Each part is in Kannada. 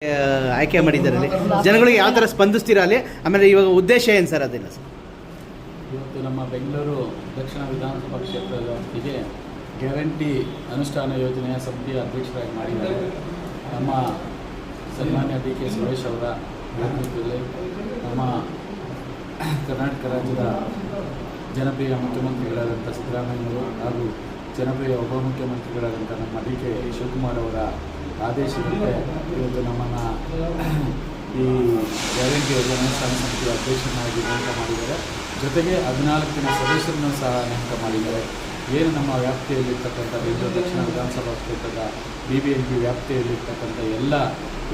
ಆಯ್ಕೆ ಮಾಡಿದ್ದಾರೆ ಅಲ್ಲಿ. ಜನಗಳಿಗೆ ಯಾವ ಥರ ಸ್ಪಂದಿಸ್ತೀರಾ ಅಲ್ಲಿ? ಆಮೇಲೆ ಇವಾಗ ಉದ್ದೇಶ ಏನು ಸರ್ ಅದಿಲ್ಲ ಸರ್? ಇವತ್ತು ನಮ್ಮ ಬೆಂಗಳೂರು ದಕ್ಷಿಣ ವಿಧಾನಸಭಾ ಕ್ಷೇತ್ರದ ವ್ಯಾಪ್ತಿಗೆ ಗ್ಯಾರಂಟಿ ಅನುಷ್ಠಾನ ಯೋಜನೆಯ ಸಮಿತಿಯ ಅಧ್ಯಕ್ಷರಾಗಿ ಮಾಡಿದ್ದಾರೆ. ನಮ್ಮ ಸನ್ಮಾನ್ಯ ಡಿ ಕೆ ಸುರೇಶ್ ಅವರ ನೇತೃತ್ವದಲ್ಲಿ ನಮ್ಮ ಕರ್ನಾಟಕ ರಾಜ್ಯದ ಜನಪ್ರಿಯ ಮುಖ್ಯಮಂತ್ರಿಗಳಾದಂಥ ಸಿದ್ದರಾಮಯ್ಯವರು ಹಾಗೂ ಜನಪ್ರಿಯ ಉಪಮುಖ್ಯಮಂತ್ರಿಗಳಾದಂಥ ನಮ್ಮ ಡಿ ಕೆ ಶಿವಕುಮಾರ್ ಅವರ ಆದೇಶದಂತೆ ಇವತ್ತು ನಮ್ಮನ್ನು ಈ ಗ್ಯಾರಂಟಿ ಯೋಜನೆ ಅನುಷ್ಠಾನ ಸಮಿತಿಯ ಅಧ್ಯಕ್ಷರನ್ನಾಗಿ ನೇಮಕ ಮಾಡಿದ್ದಾರೆ. ಜೊತೆಗೆ ಹದಿನಾಲ್ಕಿನ ಸದಸ್ಯರನ್ನು ಸಹ ನೇಮಕ ಮಾಡಿದ್ದಾರೆ. ಏನು ನಮ್ಮ ವ್ಯಾಪ್ತಿಯಲ್ಲಿರ್ತಕ್ಕಂಥ ಬೆಂಗಳೂರು ದಕ್ಷಿಣ ವಿಧಾನಸಭಾ ಕ್ಷೇತ್ರದ ಬಿ ಬಿ ಎಂ ಪಿ ವ್ಯಾಪ್ತಿಯಲ್ಲಿರ್ತಕ್ಕಂಥ ಎಲ್ಲ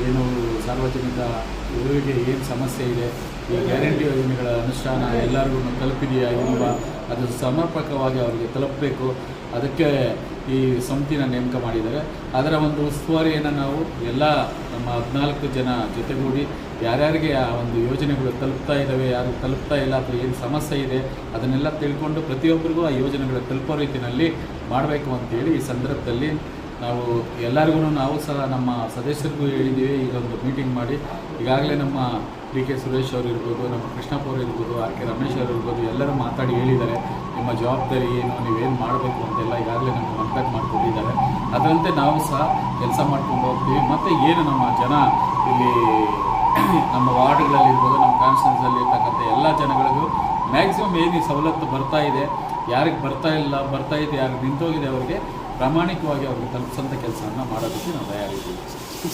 ಏನು ಸಾರ್ವಜನಿಕ ಊರಿಗೆ ಏನು ಸಮಸ್ಯೆ ಇದೆ, ಈ ಗ್ಯಾರಂಟಿ ಯೋಜನೆಗಳ ಅನುಷ್ಠಾನ ಎಲ್ಲರಿಗೂ ತಲುಪಿದೆಯಾ ಇಲ್ವಾ ಅದು ಸಮರ್ಪಕವಾಗಿ ಅವರಿಗೆ ತಲುಪಬೇಕು. ಅದಕ್ಕೆ ಈ ಸಮಿತಿನ ನೇಮಕ ಮಾಡಿದ್ದಾರೆ. ಅದರ ಒಂದು ಉಸ್ತುವಾರಿಯನ್ನು ನಾವು ಎಲ್ಲ ನಮ್ಮ ಹದಿನಾಲ್ಕು ಜನ ಜೊತೆಗೂಡಿ ಯಾರ್ಯಾರಿಗೆ ಆ ಒಂದು ಯೋಜನೆಗಳು ತಲುಪ್ತಾ ಇದ್ದಾವೆ, ಯಾರು ತಲುಪ್ತಾ ಇಲ್ಲ, ಅಥವಾ ಏನು ಸಮಸ್ಯೆ ಇದೆ, ಅದನ್ನೆಲ್ಲ ತಿಳ್ಕೊಂಡು ಪ್ರತಿಯೊಬ್ಬರಿಗೂ ಆ ಯೋಜನೆಗಳು ತಲುಪೋ ರೀತಿಯಲ್ಲಿ ಮಾಡಬೇಕು ಅಂತೇಳಿ ಈ ಸಂದರ್ಭದಲ್ಲಿ ನಾವು ಎಲ್ಲರಿಗೂ ನಾವು ಸಹ ನಮ್ಮ ಸದಸ್ಯರಿಗೂ ಹೇಳಿದ್ದೀವಿ. ಈಗ ಒಂದು ಮೀಟಿಂಗ್ ಮಾಡಿ, ಈಗಾಗಲೇ ನಮ್ಮ ಡಿ ಕೆ ಸುರೇಶ್ ಅವರು ಇರ್ಬೋದು, ನಮ್ಮ ಕೃಷ್ಣಪ್ಪ ಅವರು ಇರ್ಬೋದು, ಆರ್ ಕೆ ರಮೇಶ್ ಅವರು ಇರ್ಬೋದು, ಎಲ್ಲರೂ ಮಾತಾಡಿ ಹೇಳಿದ್ದಾರೆ. ನಿಮ್ಮ ಜವಾಬ್ದಾರಿ ಏನು, ನೀವೇನು ಮಾಡಬೇಕು ಅಂತೆಲ್ಲ ಈಗಾಗಲೇ ನಮಗೆ ಕಾಂಟ್ಯಾಕ್ಟ್ ಮಾಡಿಕೊಟ್ಟಿದ್ದಾರೆ. ಅದರಂತೆ ನಾವು ಸಹ ಕೆಲಸ ಮಾಡ್ಕೊಂಡು ಹೋಗ್ತೀವಿ. ಮತ್ತು ಏನು ನಮ್ಮ ಜನ ಇಲ್ಲಿ ನಮ್ಮ ವಾರ್ಡ್ಗಳಲ್ಲಿ ಇರ್ಬೋದು ನಮ್ಮ ಕಾನ್ಸ್ಟಿಟ್ಯೂನ್ಸಲ್ಲಿ ಇರ್ತಕ್ಕಂಥ ಎಲ್ಲ ಜನಗಳಿಗೂ ಮ್ಯಾಕ್ಸಿಮಮ್ ಏನು ಈ ಸವಲತ್ತು ಬರ್ತಾ ಇದೆ ಯಾರಿಗೆ ಬರ್ತಾ ಇಲ್ಲ ಬರ್ತಾ ಇದೆ ಯಾರಿಗೆ ನಿಂತೋಗಿದೆ ಅವರಿಗೆ ಪ್ರಾಮಾಣಿಕವಾಗಿ ಅವ್ರಿಗೆ ತಲುಪಿಸೋಂಥ ಕೆಲಸವನ್ನು ಮಾಡೋದಕ್ಕೆ ನಾವು ತಯಾರಿದ್ದೀವಿ.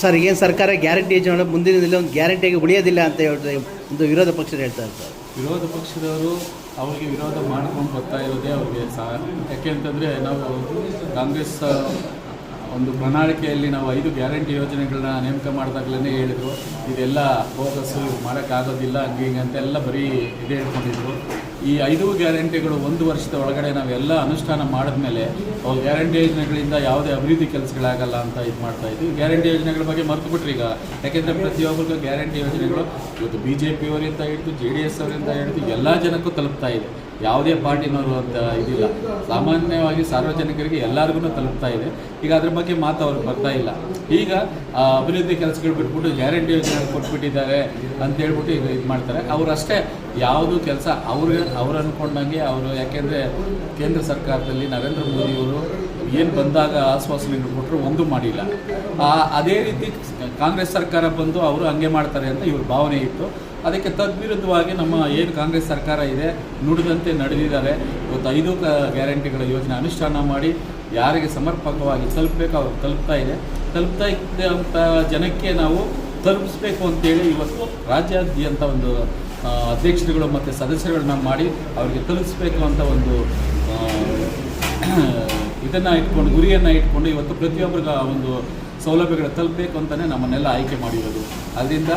ಸರ್ ಏನು ಸರ್ಕಾರ ಗ್ಯಾರಂಟಿ ಯೋಜನೆ ಮುಂದಿನ ಒಂದು ಗ್ಯಾರಂಟಿಯಾಗಿ ಉಳಿಯೋದಿಲ್ಲ ಅಂತ ಹೇಳ್ತಾರೆ ಒಂದು ವಿರೋಧ ಪಕ್ಷದ ಹೇಳ್ತಾ ಸರ್ ವಿರೋಧ ಪಕ್ಷದವರು ಅವರಿಗೆ ವಿರೋಧ ಮಾಡ್ಕೊಂಡು ಬರ್ತಾ ಇರೋದೇ ಅವ್ರಿಗೆ ಸಹ. ಯಾಕೆ ಅಂತಂದರೆ ನಾವು ಕಾಂಗ್ರೆಸ್ ಒಂದು ಪ್ರಣಾಳಿಕೆಯಲ್ಲಿ ನಾವು ಐದು ಗ್ಯಾರಂಟಿ ಯೋಜನೆಗಳನ್ನ ನೇಮಕ ಮಾಡಿದಾಗಲೇ ಹೇಳಿದರು. ಇದೆಲ್ಲ ಫೋಕಸ್ಸು ಮಾಡೋಕ್ಕಾಗೋದಿಲ್ಲ, ಹಂಗೆ ಹಿಂಗೆ ಅಂತೆಲ್ಲ ಬರೀ ಇದು ಹೇಳ್ಕೊಂಡಿದ್ರು. ಈ ಐದು ಗ್ಯಾರಂಟಿಗಳು ಒಂದು ವರ್ಷದ ಒಳಗಡೆ ನಾವೆಲ್ಲ ಅನುಷ್ಠಾನ ಮಾಡಿದ್ಮೇಲೆ ಅವು ಗ್ಯಾರಂಟಿ ಯೋಜನೆಗಳಿಂದ ಯಾವುದೇ ಅಭಿವೃದ್ಧಿ ಕೆಲಸಗಳಾಗಲ್ಲ ಅಂತ ಇದು ಮಾಡ್ತಾ ಇದ್ವಿ. ಗ್ಯಾರಂಟಿ ಯೋಜನೆಗಳ ಬಗ್ಗೆ ಮರ್ತು ಬಿಟ್ರಿ ಈಗ. ಯಾಕೆಂದರೆ ಪ್ರತಿಯೊಬ್ಬರಿಗೂ ಗ್ಯಾರಂಟಿ ಯೋಜನೆಗಳು, ಇವತ್ತು ಬಿ ಜೆ ಪಿಯವರಿಂದ ಹಿಡಿದು ಜೆ ಡಿ ಎಸ್ ಅವರಿಂದ ಹಿಡಿದು ಎಲ್ಲ ಜನಕ್ಕೂ ತಲುಪ್ತಾ ಇದೆ. ಯಾವುದೇ ಪಾರ್ಟಿನವರು ಅಂತ ಇದಿಲ್ಲ. ಸಾಮಾನ್ಯವಾಗಿ ಸಾರ್ವಜನಿಕರಿಗೆ ಎಲ್ಲರಿಗೂ ತಲುಪ್ತಾ ಇದೆ. ಈಗ ಅದ್ರ ಬಗ್ಗೆ ಮಾತು ಅವ್ರಿಗೆ ಬರ್ತಾ ಇಲ್ಲ. ಈಗ ಅಭಿವೃದ್ಧಿ ಕೆಲಸಗಳು ಬಿಟ್ಬಿಟ್ಟು ಗ್ಯಾರಂಟಿ ಯೋಜನೆ ಕೊಟ್ಬಿಟ್ಟಿದ್ದಾರೆ ಅಂತ ಹೇಳ್ಬಿಟ್ಟು ಈಗ ಇದು ಮಾಡ್ತಾರೆ. ಅವರಷ್ಟೇ ಯಾವುದು ಕೆಲಸ ಅವ್ರಿಗೆ, ಅವ್ರು ಅಂದ್ಕೊಂಡಂಗೆ ಅವರು, ಯಾಕೆಂದರೆ ಕೇಂದ್ರ ಸರ್ಕಾರದಲ್ಲಿ ನರೇಂದ್ರ ಮೋದಿಯವರು ಏನು ಬಂದಾಗ ಆಶ್ವಾಸನೆಗಳು ಕೊಟ್ಟರು ಒಂದು ಮಾಡಿಲ್ಲ. ಅದೇ ರೀತಿ ಕಾಂಗ್ರೆಸ್ ಸರ್ಕಾರ ಬಂದು ಅವರು ಹಂಗೆ ಮಾಡ್ತಾರೆ ಅಂತ ಇವ್ರ ಭಾವನೆ ಇತ್ತು. ಅದಕ್ಕೆ ತದ್ವಿರುದ್ಧವಾಗಿ ನಮ್ಮ ಏನು ಕಾಂಗ್ರೆಸ್ ಸರ್ಕಾರ ಇದೆ, ನುಡಿದಂತೆ ನಡೆದಿದ್ದಾರೆ, ಇವತ್ತು ಐದು ಕ ಗ್ಯಾರಂಟಿಗಳ ಯೋಜನೆ ಅನುಷ್ಠಾನ ಮಾಡಿ ಯಾರಿಗೆ ಸಮರ್ಪಕವಾಗಿ ತಲುಪಬೇಕು ಅವ್ರು ತಲುಪ್ತಾ ಇದೆ. ತಲುಪ್ತಾ ಇದ್ದಂಥ ಜನಕ್ಕೆ ನಾವು ತಲುಪಿಸ್ಬೇಕು ಅಂತೇಳಿ ಇವತ್ತು ರಾಜ್ಯಾದ್ಯಂತ ಒಂದು ಅಧ್ಯಕ್ಷರುಗಳು ಮತ್ತು ಸದಸ್ಯರುಗಳನ್ನ ಮಾಡಿ ಅವರಿಗೆ ತಲುಪಿಸ್ಬೇಕು ಅಂತ ಒಂದು ಇದನ್ನು ಇಟ್ಕೊಂಡು, ಗುರಿಯನ್ನು ಇಟ್ಕೊಂಡು ಇವತ್ತು ಪ್ರತಿಯೊಬ್ಬರಿಗೂ ಒಂದು ಸೌಲಭ್ಯಗಳು ತಲುಪಬೇಕು ಅಂತಲೇ ನಮ್ಮನ್ನೆಲ್ಲ ಆಯ್ಕೆ ಮಾಡಿರೋದು. ಅದರಿಂದ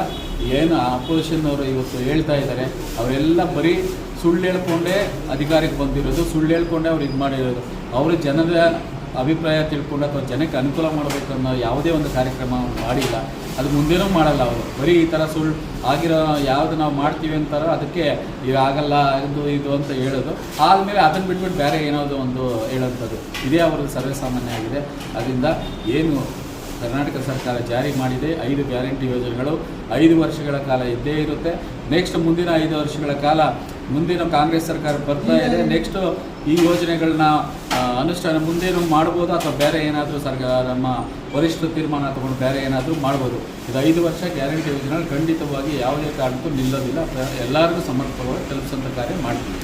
ಏನು ಆಪೋಸಿಷನ್ ಅವರು ಇವತ್ತು ಹೇಳ್ತಾ ಇದ್ದಾರೆ, ಅವರೆಲ್ಲ ಬರೀ ಸುಳ್ಳು ಹೇಳ್ಕೊಂಡೇ ಅಧಿಕಾರಕ್ಕೆ ಬಂದಿರೋದು, ಸುಳ್ಳು ಹೇಳ್ಕೊಂಡೇ ಅವ್ರು ಇದು ಮಾಡಿರೋದು. ಅವರು ಜನರ ಅಭಿಪ್ರಾಯ ತಿಳ್ಕೊಂಡು ಅಥವಾ ಜನಕ್ಕೆ ಅನುಕೂಲ ಮಾಡಬೇಕು ಅನ್ನೋ ಯಾವುದೇ ಒಂದು ಕಾರ್ಯಕ್ರಮ ಮಾಡಿಲ್ಲ. ಅದು ಮುಂದೇನೂ ಮಾಡಲ್ಲ ಅವರು. ಬರೀ ಈ ಥರ ಸುಳ್ಳು ಆಗಿರೋ ಯಾವುದು ನಾವು ಮಾಡ್ತೀವಿ ಅಂತಾರೋ ಅದಕ್ಕೆ ಇದು ಆಗಲ್ಲ, ಇದು ಇದು ಅಂತ ಹೇಳೋದು. ಆದಮೇಲೆ ಅದನ್ನು ಬಿಟ್ಬಿಟ್ಟು ಬೇರೆ ಏನಾದರೂ ಒಂದು ಹೇಳೋಂಥದ್ದು. ಇದೇ ಅವ್ರದ್ದು ಸರ್ವೇಸಾಮಾನ್ಯ ಆಗಿದೆ. ಅದರಿಂದ ಏನು ಕರ್ನಾಟಕ ಸರ್ಕಾರ ಜಾರಿ ಮಾಡಿದೆ. ಐದು ಗ್ಯಾರಂಟಿ ಯೋಜನೆಗಳು ಐದು ವರ್ಷಗಳ ಕಾಲ ಇದ್ದೇ ಇರುತ್ತೆ. ನೆಕ್ಸ್ಟ್ ಮುಂದಿನ ಐದು ವರ್ಷಗಳ ಕಾಲ ಮುಂದಿನ ಕಾಂಗ್ರೆಸ್ ಸರ್ಕಾರ ಬರ್ತಾ ಇದೆ. ನೆಕ್ಸ್ಟ್ ಈ ಯೋಜನೆಗಳನ್ನ ಅನುಷ್ಠಾನ ಮುಂದೇನು ಮಾಡ್ಬೋದು ಅಥವಾ ಬೇರೆ ಏನಾದರೂ ಸರ್ಕಾರ ನಮ್ಮ ವರಿಷ್ಠ ತೀರ್ಮಾನ ತಗೊಂಡು ಬೇರೆ ಏನಾದರೂ ಮಾಡ್ಬೋದು? ಇದು ಐದು ವರ್ಷ ಗ್ಯಾರಂಟಿ ಯೋಜನೆಗಳು ಖಂಡಿತವಾಗಿ ಯಾವುದೇ ಕಾರಣಕ್ಕೂ ನಿಲ್ಲೋದಿಲ್ಲ. ಎಲ್ಲರಿಗೂ ಸಮರ್ಪಕವಾಗಿ ತಲುಪಿಸೋಂಥ ಕಾರ್ಯ ಮಾಡ್ತೀವಿ.